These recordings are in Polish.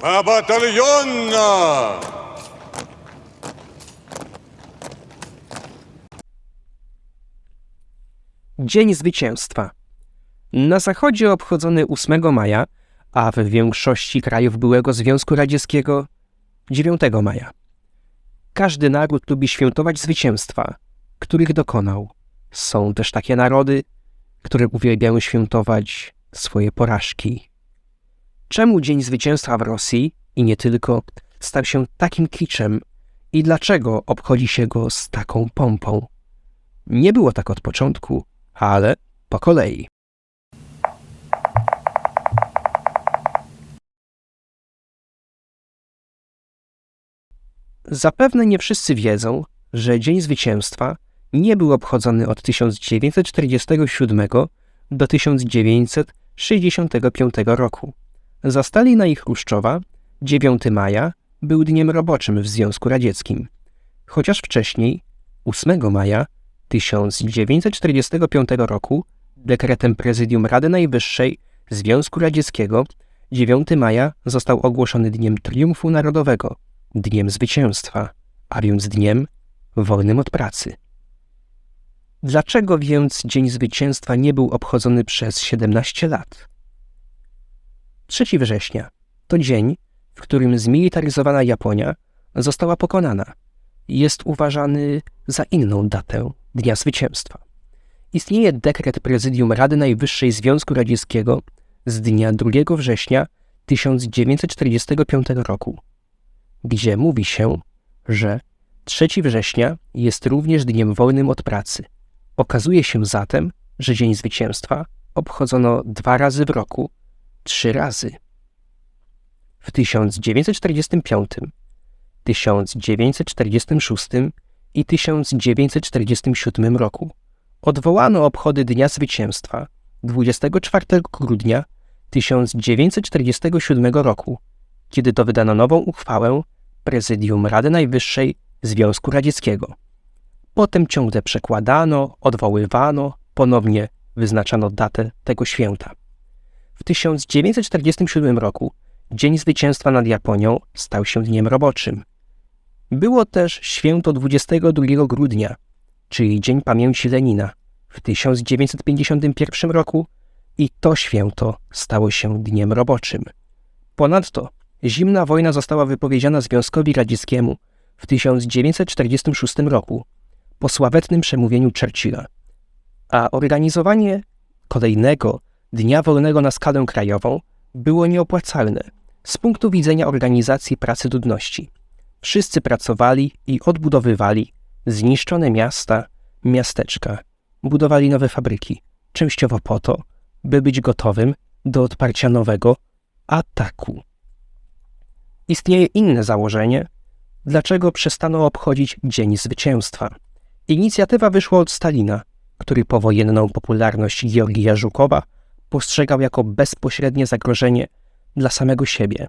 По батальонно! Dzień Zwycięstwa. Na zachodzie obchodzony 8 maja, a w większości krajów byłego Związku Radzieckiego 9 maja. Każdy naród lubi świętować zwycięstwa, których dokonał. Są też takie narody, które uwielbiają świętować swoje porażki. Czemu Dzień Zwycięstwa w Rosji i nie tylko stał się takim kiczem i dlaczego obchodzi się go z taką pompą? Nie było tak od początku, ale po kolei. Zapewne nie wszyscy wiedzą, że Dzień Zwycięstwa nie był obchodzony od 1947 do 1965 roku. Za Stalina i Chruszczowa 9 maja był dniem roboczym w Związku Radzieckim, chociaż wcześniej, 8 maja 1945 roku, dekretem Prezydium Rady Najwyższej Związku Radzieckiego 9 maja został ogłoszony Dniem Triumfu Narodowego, Dniem Zwycięstwa, a więc Dniem wolnym od pracy. Dlaczego więc Dzień Zwycięstwa nie był obchodzony przez 17 lat? 3 września to dzień, w którym zmilitaryzowana Japonia została pokonana. Jest uważany za inną datę Dnia Zwycięstwa. Istnieje dekret Prezydium Rady Najwyższej Związku Radzieckiego z dnia 2 września 1945 roku, gdzie mówi się, że 3 września jest również dniem wolnym od pracy. Okazuje się zatem, że Dzień Zwycięstwa obchodzono dwa razy w roku, trzy razy. W 1945, 1946 i 1947 roku odwołano obchody Dnia Zwycięstwa 24 grudnia 1947 roku, kiedy to wydano nową uchwałę Prezydium Rady Najwyższej Związku Radzieckiego. Potem ciągle przekładano, odwoływano, ponownie wyznaczano datę tego święta. W 1947 roku Dzień Zwycięstwa nad Japonią stał się dniem roboczym. Było też święto 22 grudnia, czyli Dzień Pamięci Lenina w 1951 roku i to święto stało się dniem roboczym. Ponadto zimna wojna została wypowiedziana Związkowi Radzieckiemu w 1946 roku po sławetnym przemówieniu Churchilla, a organizowanie kolejnego Dnia Wolnego na skalę krajową było nieopłacalne z punktu widzenia organizacji pracy ludności. Wszyscy pracowali i odbudowywali zniszczone miasta, miasteczka, budowali nowe fabryki, częściowo po to, by być gotowym do odparcia nowego ataku. Istnieje inne założenie, dlaczego przestano obchodzić Dzień Zwycięstwa. Inicjatywa wyszła od Stalina, który powojenną popularność Georgija Żukowa postrzegał jako bezpośrednie zagrożenie dla samego siebie.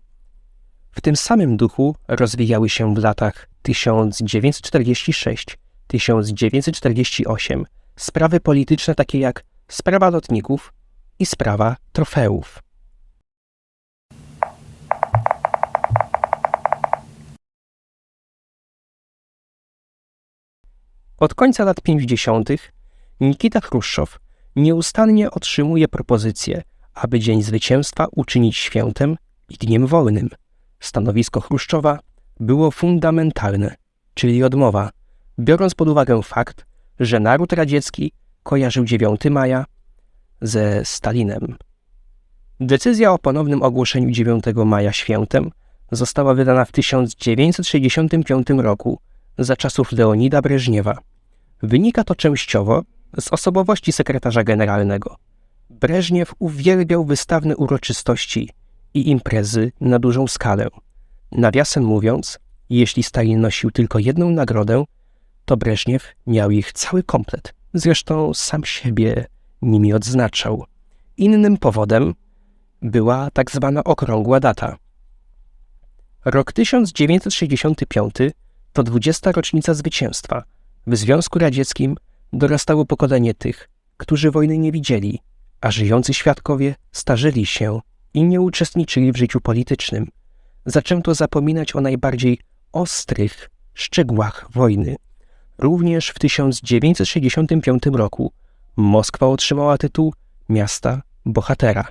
W tym samym duchu rozwijały się w latach 1946-1948 sprawy polityczne takie jak sprawa lotników i sprawa trofeów. Od końca lat 50. Nikita Chruszczow nieustannie otrzymuje propozycje, aby Dzień Zwycięstwa uczynić świętem i dniem wolnym. Stanowisko Chruszczowa było fundamentalne, czyli odmowa, biorąc pod uwagę fakt, że naród radziecki kojarzył 9 maja ze Stalinem. Decyzja o ponownym ogłoszeniu 9 maja świętem została wydana w 1965 roku za czasów Leonida Breżniewa. Wynika to częściowo z osobowości sekretarza generalnego. Breżniew uwielbiał wystawne uroczystości i imprezy na dużą skalę. Nawiasem mówiąc, jeśli Stalin nosił tylko jedną nagrodę, to Breżniew miał ich cały komplet. Zresztą sam siebie nimi odznaczał. Innym powodem była tak zwana okrągła data. Rok 1965 to 20. rocznica zwycięstwa. W Związku Radzieckim dorastało pokolenie tych, którzy wojny nie widzieli, a żyjący świadkowie starzyli się i nie uczestniczyli w życiu politycznym. zaczęto zapominać o najbardziej ostrych szczegółach wojny. Również w 1965 roku Moskwa otrzymała tytuł miasta bohatera.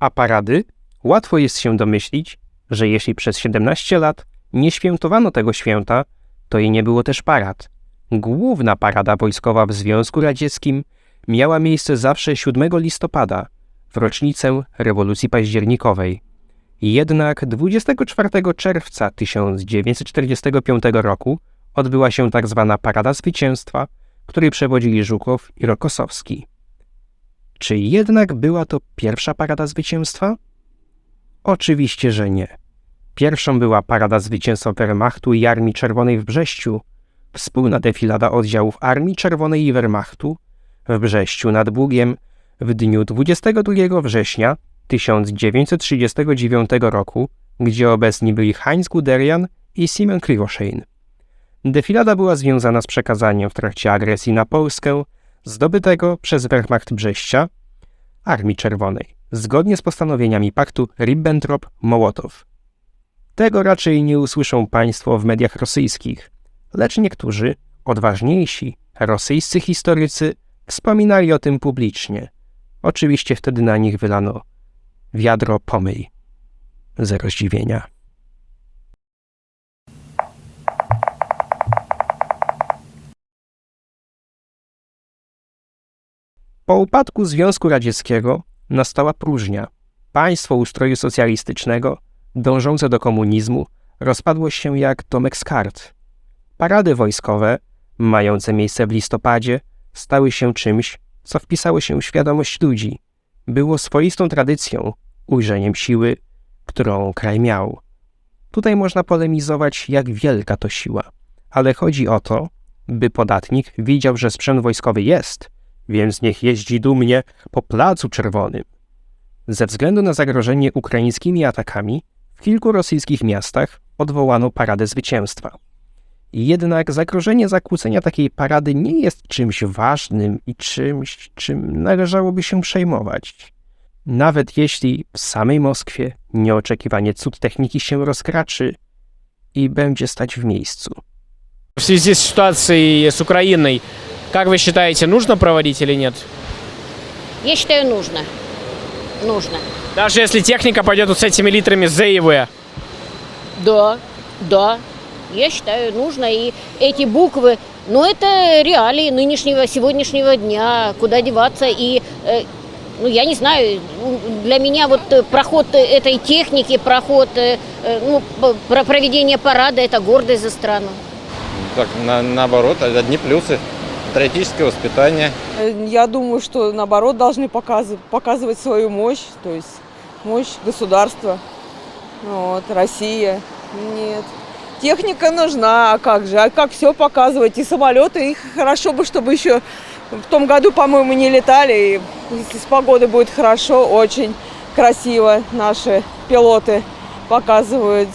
A parady? Łatwo jest się domyślić, że jeśli przez 17 lat nie świętowano tego święta, to i nie było też parad. Główna parada wojskowa w Związku Radzieckim miała miejsce zawsze 7 listopada, w rocznicę rewolucji październikowej. Jednak 24 czerwca 1945 roku odbyła się tak zwana Parada Zwycięstwa, której przewodzili Żukow i Rokosowski. Czy jednak była to pierwsza Parada Zwycięstwa? Oczywiście, że nie. Pierwszą była Parada Zwycięstwa Wehrmachtu i Armii Czerwonej w Brześciu, wspólna defilada oddziałów Armii Czerwonej i Wehrmachtu w Brześciu nad Bugiem w dniu 22 września 1939 roku, gdzie obecni byli Heinz Guderian i Simon Krivoszejn. Defilada była związana z przekazaniem w trakcie agresji na Polskę zdobytego przez Wehrmacht Brześcia Armii Czerwonej, zgodnie z postanowieniami paktu Ribbentrop-Mołotow. Tego raczej nie usłyszą Państwo w mediach rosyjskich, lecz niektórzy, odważniejsi, rosyjscy historycy wspominali o tym publicznie. Oczywiście wtedy na nich wylano wiadro pomyj. Zero zdziwienia. Po upadku Związku Radzieckiego nastała próżnia. Państwo ustroju socjalistycznego, dążące do komunizmu, rozpadło się jak domek z kart. Parady wojskowe, mające miejsce w listopadzie, stały się czymś, co wpisało się w świadomość ludzi. Było swoistą tradycją, ujrzeniem siły, którą kraj miał. Tutaj można polemizować, jak wielka to siła, ale chodzi o to, by podatnik widział, że sprzęt wojskowy jest, więc niech jeździ dumnie po Placu Czerwonym. Ze względu na zagrożenie ukraińskimi atakami, w kilku rosyjskich miastach odwołano Paradę Zwycięstwa. Jednak zagrożenie zakłócenia takiej parady nie jest czymś ważnym i czymś, czym należałoby się przejmować. Nawet jeśli w samej Moskwie nieoczekiwanie cud techniki się rozkraczy i będzie stać w miejscu. W związku z sytuacją z Ukrainy. Как вы считаете, нужно проводить или нет? Я считаю, нужно. Нужно. Даже если техника пойдет вот с этими литрами ЗИВ. Да, да. Я считаю, нужно. И эти буквы, ну, это реалии нынешнего, сегодняшнего дня. Куда деваться? И, э, ну, я не знаю, для меня вот проход этой техники, проход, э, э, ну, про проведение парада, это гордость за страну. Так, на- наоборот, одни плюсы. Патриотическое воспитание. Э, Я думаю, что наоборот должны показывать, показывать свою мощь, то есть мощь государства. Вот, Россия. Нет. Техника нужна, а как же? А как все показывать? И самолеты, их хорошо бы, чтобы еще в том году, по-моему, не летали. И если с погодой будет хорошо, очень красиво наши пилоты показывают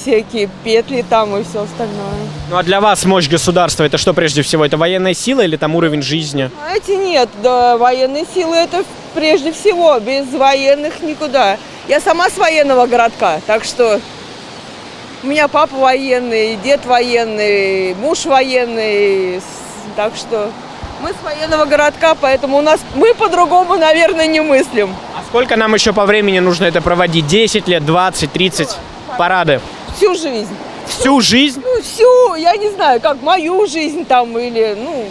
всякие петли там и все остальное. Ну а для вас мощь государства это что прежде всего? Это военная сила или там уровень жизни? Знаете, нет, да, военные силы это прежде всего, без военных никуда. Я сама с военного городка, так что у меня папа военный, дед военный, муж военный, так что мы с военного городка, поэтому у нас мы по-другому, наверное, не мыслим. А сколько нам еще по времени нужно это проводить? 10 лет, 20, 30? Парады. Всю жизнь. Всю жизнь? Ну, всю, я не знаю, как мою жизнь там или, ну,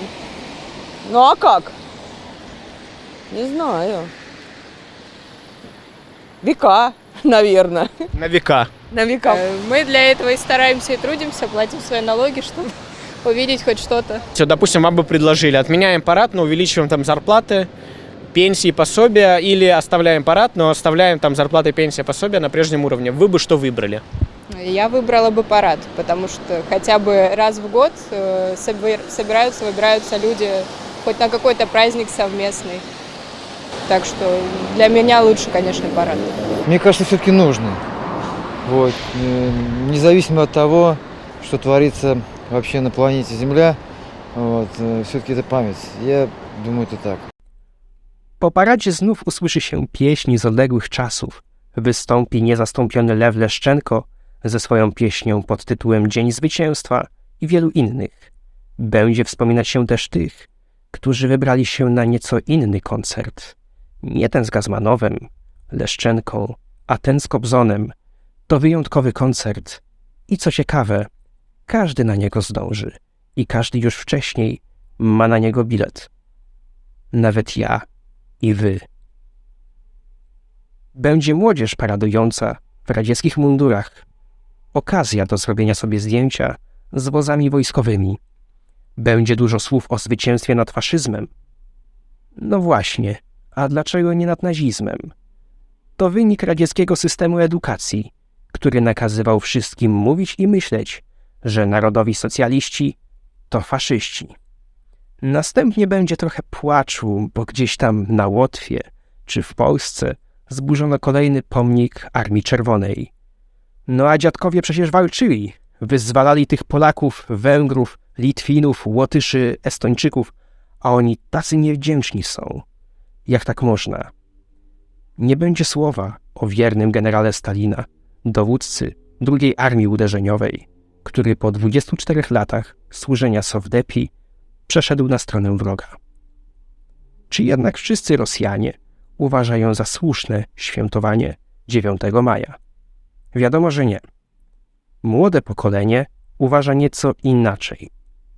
ну а как? Не знаю. Века, наверное. На века. На века. Э, Мы для этого и стараемся и трудимся, платим свои налоги, чтобы увидеть хоть что-то. Все, допустим, вам бы предложили, отменяем парад, но увеличиваем там зарплаты, пенсии, пособия, или оставляем парад, но оставляем там зарплаты, пенсии, пособия на прежнем уровне. Вы бы что выбрали? Я выбрала бы парад, потому что хотя бы раз в год э, собир- собираются, выбираются люди хоть на какой-то праздник совместный. Так что для меня лучше, конечно, парад. Мне кажется, все-таки нужно. Вот. э, Независимо от того, что творится вообще на планете Земля, Вот, все-таки это память. Я думаю, это так. Po paradzie znów usłyszy się pieśń z odległych czasów. Wystąpi niezastąpiony Lew Leszczenko ze swoją pieśnią pod tytułem Dzień Zwycięstwa i wielu innych. Będzie wspominać się też tych, którzy wybrali się na nieco inny koncert. Nie ten z Gazmanowem, Leszczenką, a ten z Kobzonem. To wyjątkowy koncert i co ciekawe, każdy na niego zdąży i każdy już wcześniej ma na niego bilet. Nawet ja i wy. Będzie młodzież paradująca w radzieckich mundurach. Okazja do zrobienia sobie zdjęcia z wozami wojskowymi. Będzie dużo słów o zwycięstwie nad faszyzmem. No właśnie, a dlaczego nie nad nazizmem? To wynik radzieckiego systemu edukacji, który nakazywał wszystkim mówić i myśleć, że narodowi socjaliści to faszyści. Następnie będzie trochę płaczu, bo gdzieś tam na Łotwie czy w Polsce zburzono kolejny pomnik Armii Czerwonej. No a dziadkowie przecież walczyli. Wyzwalali tych Polaków, Węgrów, Litwinów, Łotyszy, Estończyków, a oni tacy niewdzięczni są. Jak tak można? Nie będzie słowa o wiernym generale Stalina, dowódcy II Armii Uderzeniowej, który po 24 latach służenia Sowdepi przeszedł na stronę wroga. Czy jednak wszyscy Rosjanie uważają za słuszne świętowanie 9 maja? Wiadomo, że nie. Młode pokolenie uważa nieco inaczей.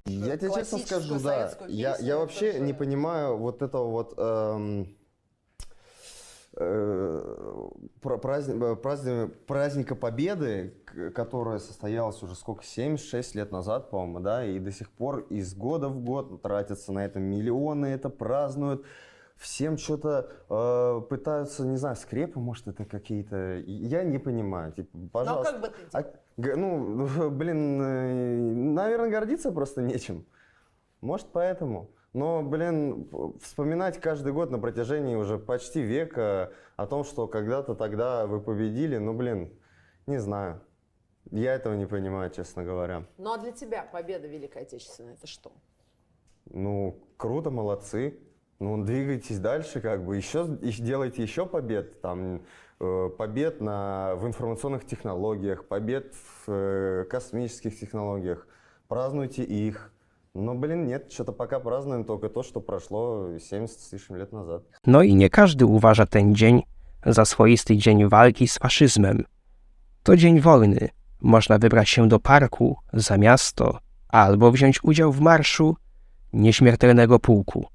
Я тебе честно скажу, да. Я, я вообще не понимаю вот этого вот эм, э, про- праздни- э, праздни- праздника Победы, к- которое состоялось уже сколько, 76 лет назад, по-моему, да, и до сих пор из года в год тратятся на это миллионы, это празднуют. Всем что-то э, пытаются, не знаю, скрепы, может, это какие-то. Я не понимаю. Типа, пожалуйста. бы ты А, г- ну, блин, наверное, гордиться просто нечем. Может, поэтому. Но, блин, вспоминать каждый год на протяжении уже почти века о том, что когда-то тогда вы победили, ну, блин, не знаю. Я этого не понимаю, честно говоря. Ну а для тебя победа Великой Отечественной это что? Ну, круто, молодцы. Ну, двигайтесь дальше, как бы, еще, ещё делайте еще побед, там, э, побед на, в информационных технологиях, побед в э, космических технологиях. Празднуйте их. Но, блин, нет, что-то пока празднуем только то, что прошло 70 с лишним лет назад. No i nie każdy uważa ten dzień za swoisty dzień walki z faszyzmem. To dzień wojny. Można wybrać się do parku, za miasto, albo wziąć udział w marszu nieśmiertelnego pułku.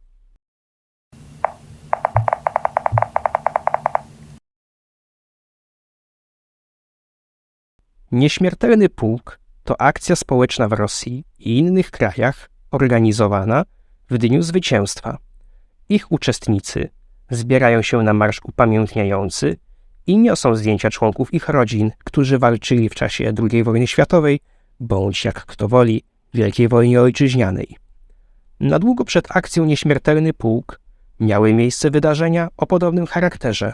Nieśmiertelny pułk to akcja społeczna w Rosji i innych krajach organizowana w Dniu Zwycięstwa. Ich uczestnicy zbierają się na marsz upamiętniający i niosą zdjęcia członków ich rodzin, którzy walczyli w czasie II wojny światowej, bądź jak kto woli, Wielkiej wojnie ojczyźnianej. Na długo przed akcją Nieśmiertelny Pułk miały miejsce wydarzenia o podobnym charakterze.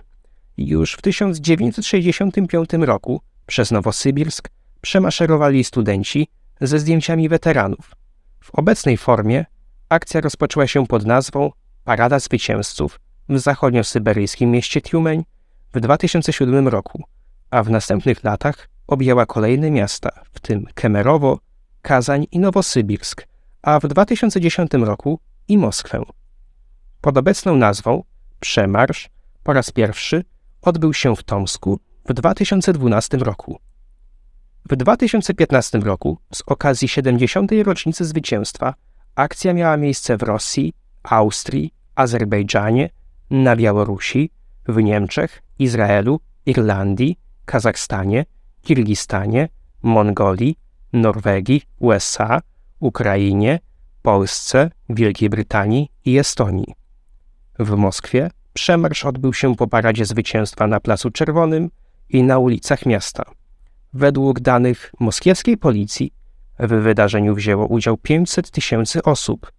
Już w 1965 roku przez Nowosybirsk przemaszerowali studenci ze zdjęciami weteranów. W obecnej formie akcja rozpoczęła się pod nazwą Parada Zwycięzców w zachodniosyberyjskim mieście Tiumeń w 2007 roku, a w następnych latach objęła kolejne miasta, w tym Kemerowo, Kazań i Nowosybirsk, a w 2010 roku i Moskwę. Pod obecną nazwą Przemarsz po raz pierwszy odbył się w Tomsku w 2012 roku. W 2015 roku, z okazji 70. rocznicy zwycięstwa, akcja miała miejsce w Rosji, Austrii, Azerbejdżanie, na Białorusi, w Niemczech, Izraelu, Irlandii, Kazachstanie, Kirgistanie, Mongolii, Norwegii, USA, Ukrainie, Polsce, Wielkiej Brytanii i Estonii. W Moskwie przemarsz odbył się po paradzie zwycięstwa na Placu Czerwonym i na ulicach miasta. Według danych moskiewskiej policji w wydarzeniu wzięło udział 500 tysięcy osób,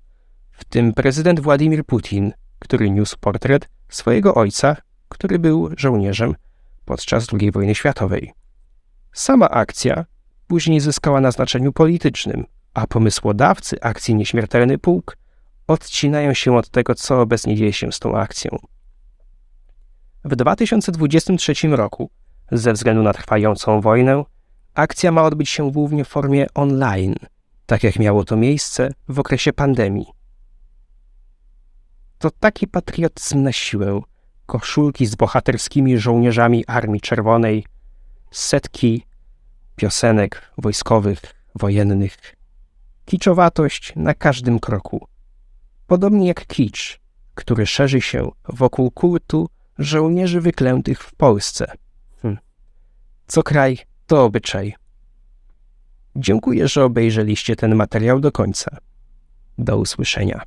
w tym prezydent Władimir Putin, który niósł portret swojego ojca, który był żołnierzem podczas II wojny światowej. Sama akcja później zyskała na znaczeniu politycznym, a pomysłodawcy akcji Nieśmiertelny Pułk odcinają się od tego, co obecnie dzieje się z tą akcją. W 2023 roku, ze względu na trwającą wojnę, akcja ma odbyć się głównie w formie online, tak jak miało to miejsce w okresie pandemii. To taki patriotyzm na siłę, koszulki z bohaterskimi żołnierzami Armii Czerwonej, setki piosenek wojskowych, wojennych. Kiczowatość na każdym kroku. Podobnie jak kicz, który szerzy się wokół kultu żołnierzy wyklętych w Polsce. Co kraj, to obyczaj. Dziękuję, że obejrzeliście ten materiał do końca. Do usłyszenia.